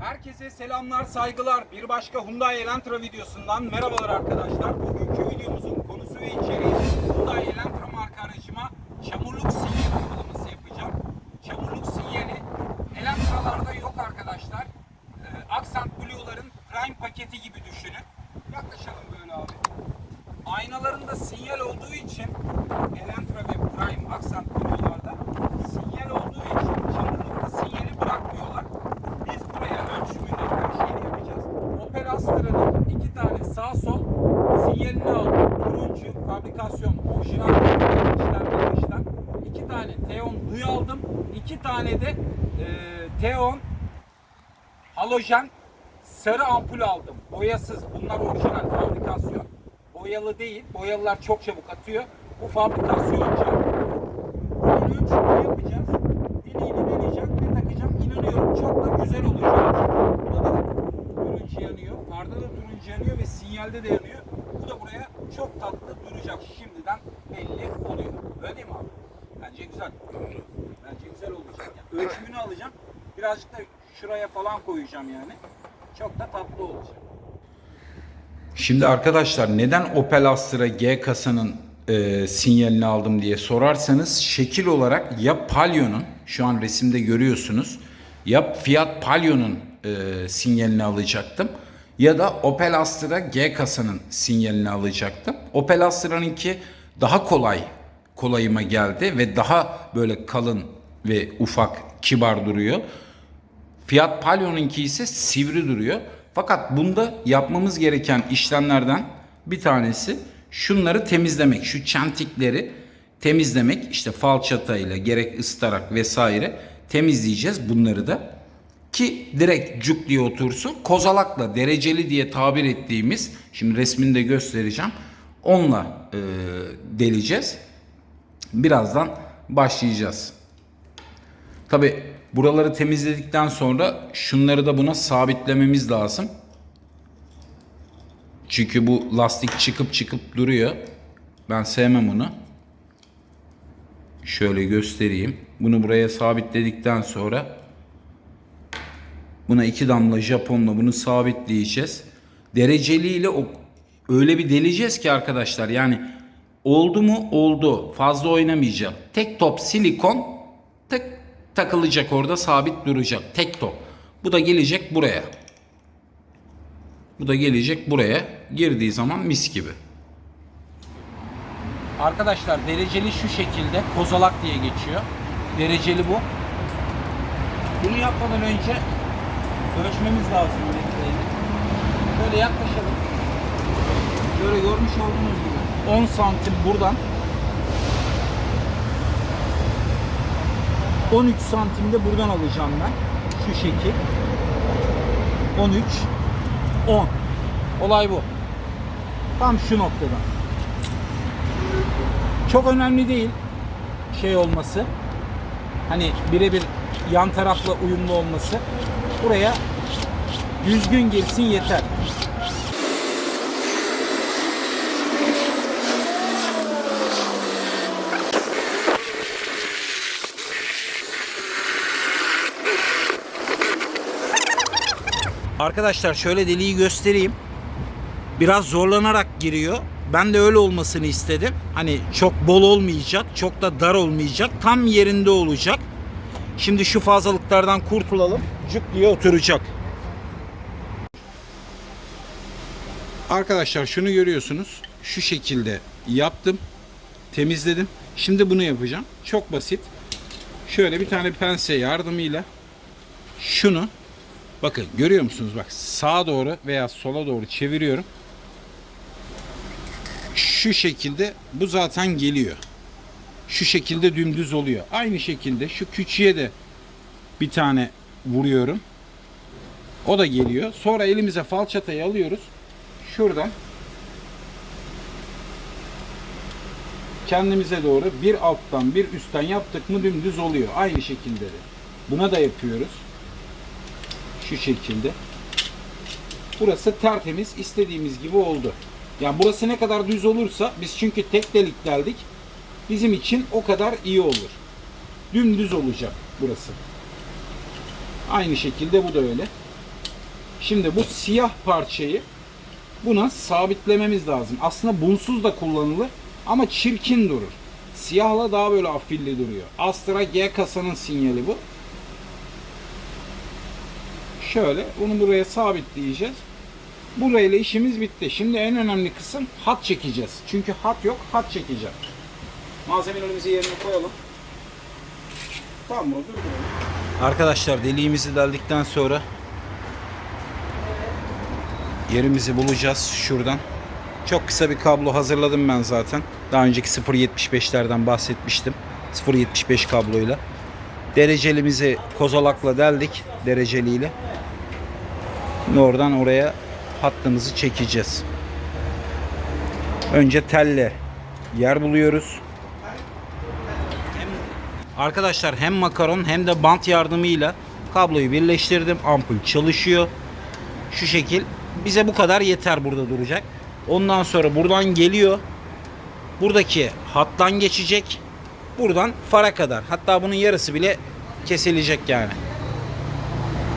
Herkese selamlar, saygılar. Bir başka Hyundai Elantra videosundan merhabalar arkadaşlar. Bugünkü videomuzun konusu ve içeriği Hyundai Elantra marka aracıma çamurluk sinyal uygulaması yapacağım. Çamurluk sinyali Elantra'larda yok arkadaşlar. Ee, Accent Blue'ların Prime paketi gibi düşünün. Yaklaşalım böyle abi. Aynalarında sinyal olduğu için Elantra ve Prime Accent Blue'larda sinyal olduğu için çamurlukta sinyali bırakmıyorlar. Biz buraya ölçümünü her şeyi yapacağız. Opel Astra'nın iki tane sağ sol sinyalini aldım. Turuncu fabrikasyon orijinal işler işler. İki tane Duy aldım. İki tane de e, Teon halojen sarı ampul aldım. Boyasız. Bunlar orijinal fabrikasyon. Boyalı değil. Boyalılar çok çabuk atıyor. Bu fabrikasyoncu. Bunun ölçümünü yapacağız. Dileğini deneyeceğim takacağım. İnanıyorum çok güzel olacak. Burada da turuncu yanıyor. Farda da turuncu yanıyor ve sinyalde de yanıyor. Bu da buraya çok tatlı duracak. Şimdiden belli oluyor. Öyle değil mi abi? Bence güzel. Bence güzel olacak. Yani ölçümünü alacağım. Birazcık da şuraya falan koyacağım yani. Çok da tatlı olacak. Şimdi arkadaşlar neden Opel Astra G kasanın e, sinyalini aldım diye sorarsanız şekil olarak ya Palio'nun şu an resimde görüyorsunuz ya Fiat Palio'nun e, sinyalini alacaktım ya da Opel Astra G kasanın sinyalini alacaktım. Opel Astra'nınki daha kolay kolayıma geldi ve daha böyle kalın ve ufak kibar duruyor. Fiat Palio'nunki ise sivri duruyor. Fakat bunda yapmamız gereken işlemlerden bir tanesi şunları temizlemek. Şu çentikleri temizlemek. İşte falçatayla gerek ıstarak vesaire temizleyeceğiz bunları da. Ki direkt cuk diye otursun. Kozalakla dereceli diye tabir ettiğimiz şimdi resmini de göstereceğim. Onunla e, deleceğiz. Birazdan başlayacağız. Tabi buraları temizledikten sonra şunları da buna sabitlememiz lazım. Çünkü bu lastik çıkıp çıkıp duruyor. Ben sevmem onu. Şöyle göstereyim. Bunu buraya sabitledikten sonra buna iki damla Japonla bunu sabitleyeceğiz. Dereceliyle o öyle bir deleceğiz ki arkadaşlar yani oldu mu oldu fazla oynamayacak. Tek top silikon tık takılacak orada sabit duracak. Tek top. Bu da gelecek buraya. Bu da gelecek buraya. Girdiği zaman mis gibi. Arkadaşlar dereceli şu şekilde kozalak diye geçiyor. Dereceli bu. Bunu yapmadan önce ölçmemiz lazım. Böyle yaklaşalım. Böyle görmüş olduğunuz gibi 10 santim buradan 13 santim de buradan alacağım ben. Şu şekil. 13 10. Olay bu. Tam şu noktadan. Çok önemli değil şey olması. Hani birebir yan tarafla uyumlu olması. Buraya düzgün girsin yeter. Arkadaşlar şöyle deliği göstereyim. Biraz zorlanarak giriyor. Ben de öyle olmasını istedim. Hani çok bol olmayacak, çok da dar olmayacak. Tam yerinde olacak. Şimdi şu fazlalıklardan kurtulalım. Cuk diye oturacak. Arkadaşlar şunu görüyorsunuz. Şu şekilde yaptım. Temizledim. Şimdi bunu yapacağım. Çok basit. Şöyle bir tane pense yardımıyla şunu bakın görüyor musunuz? Bak sağa doğru veya sola doğru çeviriyorum. Şu şekilde bu zaten geliyor. Şu şekilde dümdüz oluyor. Aynı şekilde şu küçüğe de bir tane vuruyorum. O da geliyor. Sonra elimize falçatayı alıyoruz. Şuradan kendimize doğru bir alttan bir üstten yaptık mı dümdüz oluyor. Aynı şekilde de. Buna da yapıyoruz. Şu şekilde. Burası tertemiz istediğimiz gibi oldu. Yani burası ne kadar düz olursa biz çünkü tek delik deldik. Bizim için o kadar iyi olur. Dümdüz olacak burası. Aynı şekilde bu da öyle. Şimdi bu siyah parçayı buna sabitlememiz lazım. Aslında bunsuz da kullanılır ama çirkin durur. Siyahla daha böyle afilli duruyor. Astra G kasanın sinyali bu. Şöyle bunu buraya sabitleyeceğiz. Burayla işimiz bitti. Şimdi en önemli kısım hat çekeceğiz. Çünkü hat yok, hat çekeceğiz. Malzemelerimizi yerine koyalım. Tamam mı? Arkadaşlar deliğimizi deldikten sonra yerimizi bulacağız şuradan. Çok kısa bir kablo hazırladım ben zaten. Daha önceki 0.75'lerden bahsetmiştim. 0.75 kabloyla. Derecelimizi kozalakla deldik dereceliyle. Oradan oraya hattımızı çekeceğiz. Önce telle yer buluyoruz. Arkadaşlar hem makaron hem de bant yardımıyla kabloyu birleştirdim. Ampul çalışıyor. Şu şekil. Bize bu kadar yeter burada duracak. Ondan sonra buradan geliyor. Buradaki hattan geçecek. Buradan fara kadar. Hatta bunun yarısı bile kesilecek yani.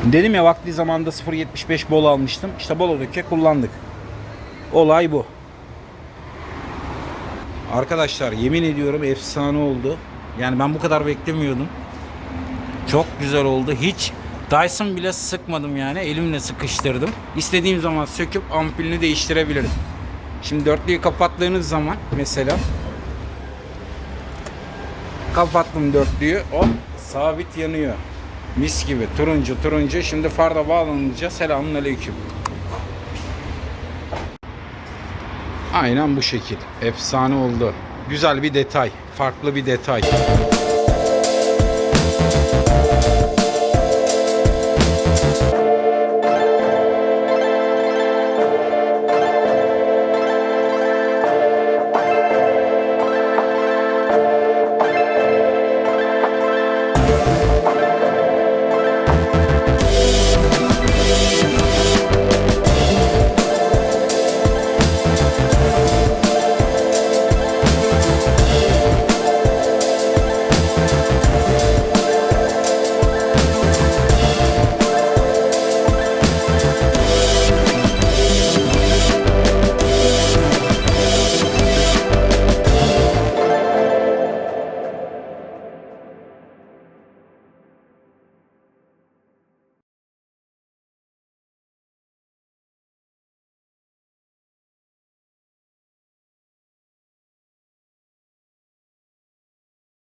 Dedim ya vakti zamanda 0.75 bol almıştım. İşte Bolo'daki kullandık. Olay bu. Arkadaşlar yemin ediyorum efsane oldu. Yani ben bu kadar beklemiyordum. Çok güzel oldu. Hiç Dyson bile sıkmadım yani. Elimle sıkıştırdım. İstediğim zaman söküp ampulünü değiştirebilirim. Şimdi dörtlüyü kapattığınız zaman mesela kapattım dörtlüyü. Hop sabit yanıyor. Mis gibi turuncu turuncu. Şimdi farda bağlanınca selamun aleyküm. Aynen bu şekil. Efsane oldu. Güzel bir detay. Farklı bir detay.